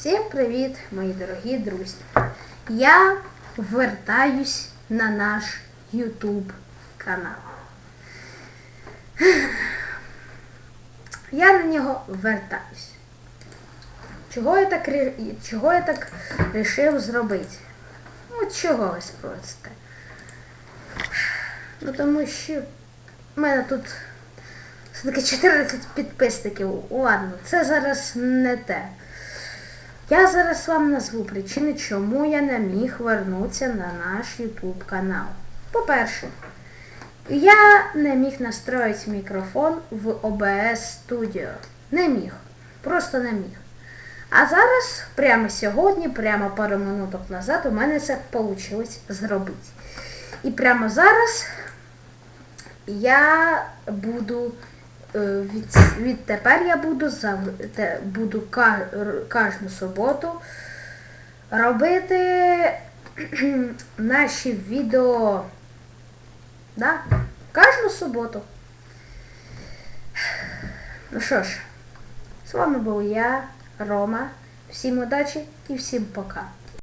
Всім привіт, мої дорогі друзі! Я вертаюсь на наш YouTube канал. Я на нього вертаюсь. Чого я так, чого я так рішив зробити? Ну, чого ви спросите? Ну тому що в мене тут все-таки 14 підписників. Ладно, це зараз не те. Я зараз вам назву причини, чому я не міг вернутися на наш YouTube канал. По-перше, я не міг настроїти мікрофон в OBS Studio. Не міг. Просто не міг. А зараз, прямо сьогодні, прямо пару минуток назад, у мене це вийшло зробити. І прямо зараз я буду від, відтепер я буду зав- те- буду кожну суботу робити наші відео. Да? Кожну суботу. Ну що ж, з вами був я, Рома. Всім удачі і всім пока.